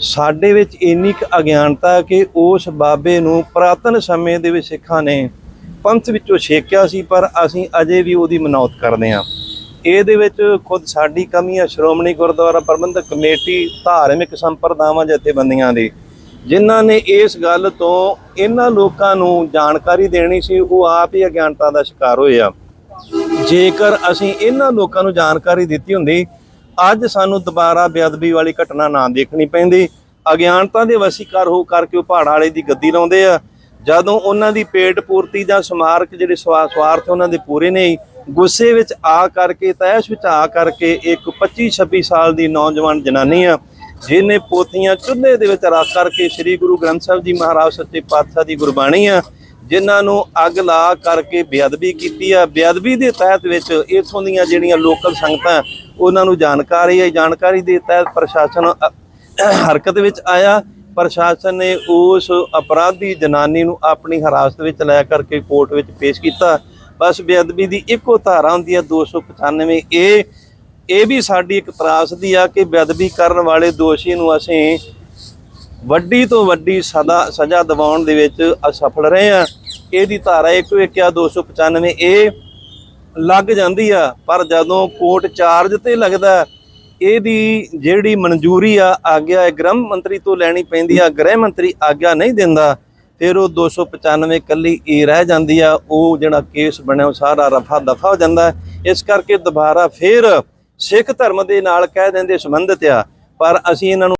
ਸਾਡੇ ਵਿੱਚ ਇੰਨੀ ਕੁ ਅਗਿਆਨਤਾ ਕਿ ਉਸ ਬਾਬੇ ਨੂੰ ਪ੍ਰਾਤਨ ਸਮੇਂ ਦੇ ਵਿੱਚ ਸਿੱਖਾਂ ਨੇ ਪੰਥ ਵਿੱਚੋਂ ਛੇਕਿਆ ਸੀ, ਪਰ ਅਸੀਂ ਅਜੇ ਵੀ ਉਹਦੀ ਮਨੌਤ ਕਰਦੇ ਹਾਂ। ਇਹਦੇ ਵਿੱਚ ਖੁਦ ਸਾਡੀ ਕਮੀ ਹੈ, ਸ਼੍ਰੋਮਣੀ ਗੁਰਦੁਆਰਾ ਪ੍ਰਬੰਧਕ ਕਮੇਟੀ ਧਾਰਮਿਕ ਸੰਪਰਦਾਵਾਂ ਜਥੇਬੰਦੀਆਂ ਦੀ, ਜਿਨ੍ਹਾਂ ਨੇ ਇਸ ਗੱਲ ਤੋਂ ਇਹਨਾਂ ਲੋਕਾਂ ਨੂੰ ਜਾਣਕਾਰੀ ਦੇਣੀ ਸੀ, ਉਹ ਆਪ ਹੀ ਅਗਿਆਨਤਾ ਦਾ ਸ਼ਿਕਾਰ ਹੋਏ ਆ। ਜੇਕਰ ਅਸੀਂ ਇਹਨਾਂ ਲੋਕਾਂ ਨੂੰ ਜਾਣਕਾਰੀ ਦਿੱਤੀ ਹੁੰਦੀ ਅੱਜ ਸਾਨੂੰ ਦੁਬਾਰਾ ਬੇਅਦਬੀ ਵਾਲੀ ਘਟਨਾ ਨਾ ਦੇਖਣੀ ਪੈਂਦੀ। ਅਗਿਆਨਤਾ ਦੇ ਵਸੀਕਾਰ ਹੋ ਕਰਕੇ ਉਹ ਪਹਾੜ ਵਾਲੇ ਦੀ ਗੱਦੀ ਲਾਉਂਦੇ ਆ। ਜਦੋਂ ਉਹਨਾਂ ਦੀ ਪੇਟ ਪੂਰਤੀ ਜਾਂ ਸਮਾਰਕ ਜਿਹੜੇ ਸਵਾ- ਸਵਾਰਥ ਉਹਨਾਂ ਦੇ ਪੂਰੇ ਨਹੀਂ ਗੁੱਸੇ ਵਿੱਚ ਆ ਕਰਕੇ, ਤੈਸ਼ ਵਿੱਚ ਆ ਕਰਕੇ ਇੱਕ 25 26 ਸਾਲ ਦੀ ਨੌਜਵਾਨ ਜਨਾਨੀ ਆ, ਜਿਹਨੇ ਪੋਥੀਆਂ ਚੁੱਲ੍ਹੇ ਦੇ ਵਿੱਚ ਰੱਖ ਕਰਕੇ ਸ੍ਰੀ ਗੁਰੂ ਗ੍ਰੰਥ ਸਾਹਿਬ ਜੀ ਮਹਾਰਾਜ ਸੱਚੇ ਪਾਤਸ਼ਾਹ ਦੀ ਗੁਰਬਾਣੀ ਆ ਜਿਨ੍ਹਾਂ ਨੂੰ ਅੱਗ ਲਾ ਕਰਕੇ ਬੇਅਦਬੀ ਕੀਤੀ ਆ। ਬੇਅਦਬੀ ਦੇ ਤਹਿਤ ਵਿੱਚ ਇਥੋਂ ਦੀਆਂ ਜਿਹੜੀਆਂ ਲੋਕਲ ਸੰਗਤਾਂ, ਉਹਨਾਂ ਨੂੰ ਜਾਣਕਾਰੀ ਹੈ। ਜਾਣਕਾਰੀ ਦੇ ਤਹਿਤ ਪ੍ਰਸ਼ਾਸਨ ਹਰਕਤ ਵਿੱਚ ਆਇਆ। ਪ੍ਰਸ਼ਾਸਨ ਨੇ ਉਸ ਅਪਰਾਧੀ ਜਨਾਨੀ ਨੂੰ ਆਪਣੀ ਹਿਰਾਸਤ ਵਿੱਚ ਲੈ ਕਰਕੇ ਕੋਰਟ ਵਿੱਚ ਪੇਸ਼ ਕੀਤਾ। ਬਸ ਬੇਅਦਬੀ ਦੀ ਇੱਕੋ ਧਾਰਾ ਹੁੰਦੀ ਹੈ 295 ਇਹ ਇਹ ਵੀ ਸਾਡੀ ਇੱਕ ਤਰਾਸ ਦੀ ਆ ਕਿ ਬੇਅਦਬੀ ਕਰਨ ਵਾਲੇ ਦੋਸ਼ੀ ਨੂੰ ਅਸੀਂ ਵੱਡੀ ਤੋਂ ਵੱਡੀ ਸਦਾ, ਸਜ਼ਾ ਦਿਵਾਉਣ ਦੇ ਵਿੱਚ ਅਸਫਲ ਰਹੇ ਆ। ਇਹਦੀ ਧਾਰਾ 1 295 ਇਹ ਲੱਗ ਜਾਂਦੀ ਆ, ਪਰ ਜਦੋਂ ਕੋਰਟ ਚਾਰਜ ਤੇ ਲੱਗਦਾ, ਇਹਦੀ ਜਿਹੜੀ ਮਨਜ਼ੂਰੀ ਆ, ਆਗਿਆ ਇਹ ਗ੍ਰਹਿ ਮੰਤਰੀ ਤੋਂ ਲੈਣੀ ਪੈਂਦੀ ਆ, ਗ੍ਰਹਿ ਮੰਤਰੀ ਆਗਿਆ ਨਹੀਂ ਦਿੰਦਾ, ਫਿਰ ਉਹ 295 ਕੱਲੀ ਇਹ ਰਹਿ ਜਾਂਦੀ ਆ, ਉਹ ਜਿਹੜਾ ਕੇਸ ਬਣਿਆ, ਉਹ ਸਾਰਾ ਰਫਾ ਦਫਾ ਹੋ ਜਾਂਦਾ ਇਸ ਕਰਕੇ ਦੁਬਾਰਾ ਫਿਰ ਸਿੱਖ ਧਰਮ ਦੇ ਨਾਲ ਕਹਿ ਦਿੰਦੇ ਸੰਬੰਧਿਤ ਆ, ਪਰ ਅਸੀਂ ਇਹਨਾਂ ਨੂੰ